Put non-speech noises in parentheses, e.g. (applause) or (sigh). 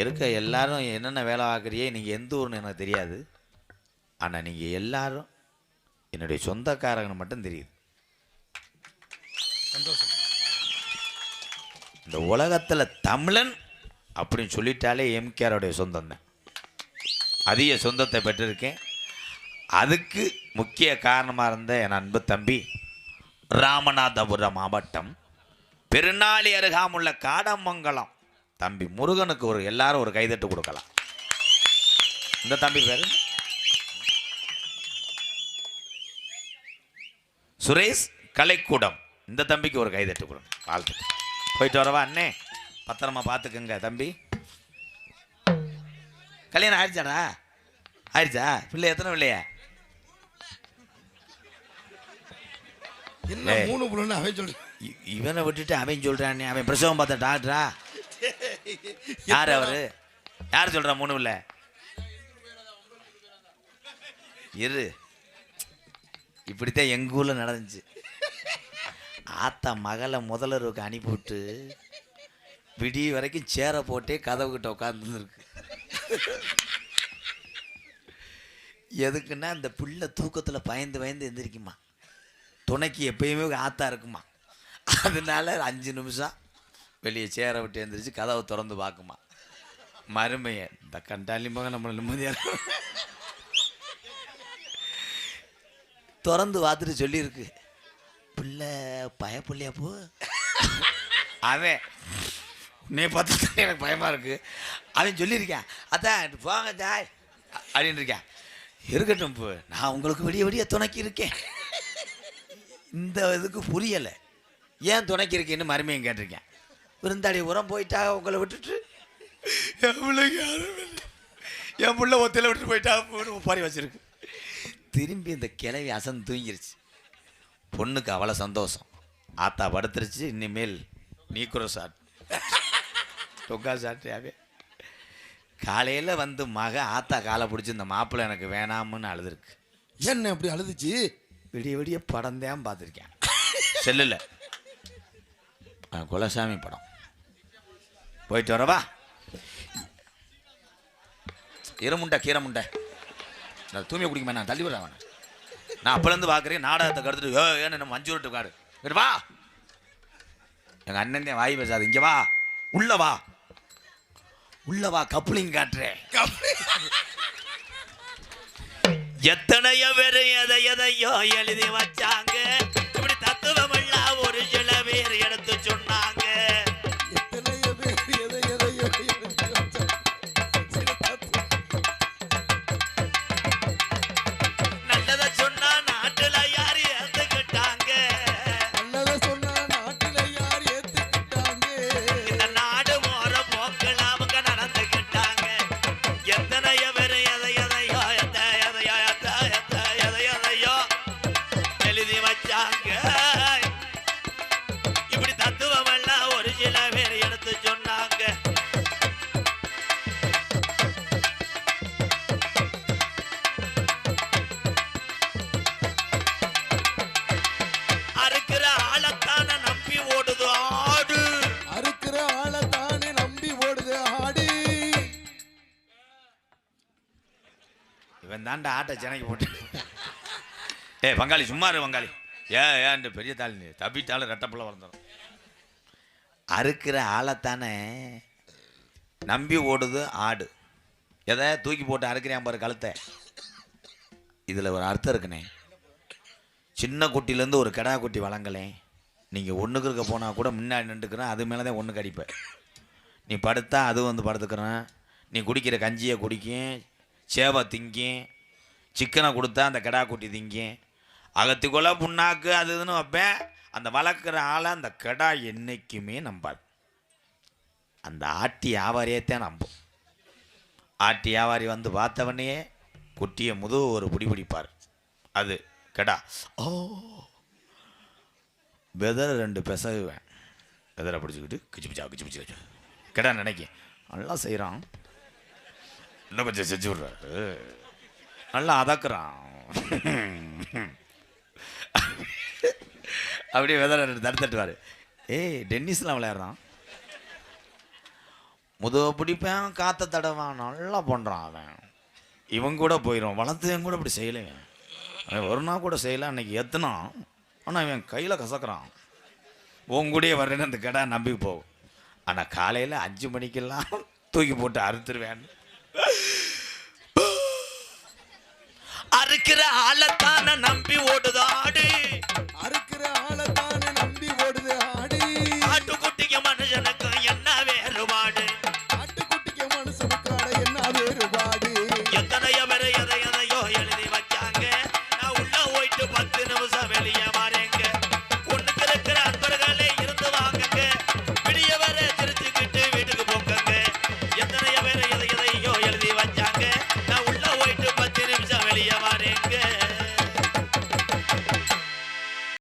இருக்க எல்லாரும் என்னென்ன வேலை பார்க்குறியே நீங்கள் எந்த ஊர்னு எனக்கு தெரியாது. ஆனால் நீங்கள் எல்லாரும் என்னுடைய சொந்தக்காரங்கன்னு மட்டும் தெரியுது. சந்தோஷம். இந்த உலகத்தில் தமிழன் அப்படின்னு சொல்லிட்டாலே எம்கேரோடைய சொந்தம் தான். அதிக சொந்தத்தை பெற்றிருக்கேன். அதுக்கு முக்கிய காரணமாக இருந்த என் அன்பு தம்பி ராமநாதபுரம் மாவட்டம். பெருநாளி அருகாமுள்ள காடமங்கலம். தம்பி முருகனுக்கு ஒரு எல்லாரும் ஒரு கைதட்டு கொடுக்கலாம். இந்த தம்பி பேர்? சுரேஷ் கலைக்கூடம். இந்த தம்பிக்கு ஒரு கைதட்டு கொடுங்க. வாழ்த்து போயிட்டு வரவா அண்ணே? பத்திரமா பார்த்துக்கங்க தம்பி. கல்யாணம் ஆயிடுச்சாடா ஆயிடுச்சா பிள்ளை எத்தனை பிள்ளையா? என்ன. மூணு புள்ளன்னு அவன் இவனை விட்டுட்டு அவன் சொல்றானே. அவன் பிரசவம் பார்த்த டாக்டரா? யார் அவரு? யார் சொல்றா மூணு இல்ல இரு. இப்படித்தான் எங்க ஊர்ல நடந்துச்சு. ஆத்தா மகளை முதலருக்கு அனுப்பிவிட்டு விடிய வரைக்கும் சேரை போட்டே கதவு கிட்ட உட்காந்துருக்கு எதுக்குன்னா இந்த பிள்ளை தூக்கத்தில் பயந்து பயந்து எந்திரிக்குமா? துணைக்கு எப்பயுமே ஆத்தா இருக்குமா? அதனால அஞ்சு நிமிஷம் வெளியே சேரை விட்டு எந்திரிச்சு கதவை திறந்து பார்க்குமா? மருமையை. இந்த கண்டாலி மகன் நம்மளை நிம்மதியாக திறந்து பார்த்துட்டு சொல்லியிருக்கு. பிள்ளை பயப்பிள்ளையா போ. அவன் உன்னே பார்த்து எனக்கு பயமா இருக்கு. அவன் சொல்லியிருக்கேன். அதான் போங்க தாய் அப்படின்னு இருக்கேன். இருக்கட்டும் இப்போ நான் உங்களுக்கு விடிய விடிய துணைக்கி இருக்கேன் இந்த இதுக்கு புரியலை. ஏன் துணைக்கி இருக்கேன்னு மருமையும் கேட்டிருக்கேன். விருந்தாடி உரம் போயிட்டா உங்களை விட்டுட்டு? என் பிள்ளைக்கு யாரும் இல்லை. என் பிள்ளை ஒத்தையில் விட்டு போயிட்டா பாரி வச்சிருக்கு. திரும்பி இந்த கிளவி அசந்து தூங்கிருச்சு. பொண்ணுக்கு அவ்வளோ சந்தோஷம். ஆத்தா படுத்துருச்சு இனிமேல் நீக்குற சாட் தொக்கா சாட்டியாவே காலையில் வந்து மக ஆத்தா காலை பிடிச்சி இந்த மாப்பிள்ளை எனக்கு வேணாம்னு அழுதுருக்கு. என்ன அப்படி அழுதுச்சு? விடிய விடிய படம் தான் பார்த்துருக்கேன். செல்லில். குலசாமி படம். போயிட்டு வரவா இரமுண்டை கீரமுண்டை. நான் தூய்மை குடிக்குமே நான் தள்ளி விட நான் அப்பலேருந்து பார்க்குறேன் நாடகத்தை கடுத்துட்டு ஏ ஏன்னு நம்ம மஞ்சு காடு இங்கிட்டு வா. எங்கள் அண்ணன் தான் வாய் பேசாது. இங்கே வா. உள்ள வா. உள்ள வா கப்ளிங் காட்டுறேன் எத்தனையோ பேர் எதை எதையோ எழுதி வச்சாங்க. இவன் தாண்டா ஆட்டை சென்னைக்கு போட்டு. ஏய் பங்காளி சும்மா இரு பங்காளி ஏ ஏன் பெரிய தாள் நீ. தப்பிட்டாலும் ரெட்டப்பில் வளர்ந்துடும் அறுக்கிற ஆளைத்தானே நம்பி ஓடுது ஆடு. எதை தூக்கி போட்டு அறுக்கிறேன் பாரு கழுத்தை. இதில் ஒரு அர்த்தம் இருக்குண்ணே. சின்ன குட்டிலேருந்து ஒரு கிடா குட்டி வளங்களேன் நீங்கள் ஒன்றுக்கு இருக்க போனால் கூட முன்னாடி நின்றுக்கிறேன் அது மேலே தான் ஒன்று கடிப்பேன் நீ படுத்தா அது வந்து படுத்துக்கிறேன். நீ குடிக்கிற கஞ்சியை குடிக்கும் சேவை திங்கும் சிக்கனை கொடுத்தா அந்த கிடா குட்டி திங்கும் அகத்துக்குள்ள புண்ணாக்கு அது இதுன்னு வைப்பேன். அந்த வளர்க்குற ஆளை அந்த கிடா என்றைக்குமே நம்பாது. அந்த ஆட்டி வியாபாரியத்தான் நம்பும். ஆட்டி வியாபாரி வந்து பார்த்தவனே குட்டியை முதுகு ஒரு பிடி பிடிப்பார். அது கெடா. ஓ வெதரை ரெண்டு பெசகுவேன். வெதரை பிடிச்சிக்கிட்டு கிச்சு பிச்சா கிச்சு பிச்சு கிச்சு. கிடா நினைக்க. நல்லா செய்கிறான் இன்னும் கொஞ்சம் செஞ்சு விடுறாரு நல்லா அதக்குறான். அப்படியே வெதரை தடுத்துட்டுவார். ஏய் டென்னிஸ்லாம் விளையாடுறான். முதுக பிடிப்பேன் காற்ற தடவான் நல்லா பண்ணுறான் அவன். இவன் கூட போயிடும் வளர்த்தவன் கூட அப்படி செய்யலைங்க அவன் ஒரு நாள் கூட செய்யலை அன்னைக்கு எத்தனான் ஆனால் இவன் கையில் கசக்கிறான். உன் கூடயே வர்றேன்னு அந்த கடை நம்பி போகும். ஆனால் காலையில் அஞ்சு மணிக்கெல்லாம் தூக்கி போட்டு அறுத்துருவேன். (gasps) அறுக்கிற ஆளத்தான நம்பி ஓடுது ஆடு. அறுக்கிற ஆளத்தான நம்பி ஓடுது ஆடு. ஆட்டுக்குட்டிக்கு மனுஷனுக்கு என்ன வேறுபாடு? ஆட்டுக்குட்டிக்கு மனுஷனுக்கு என்ன வேறுபாடு? எத்தனைய வரை எதைய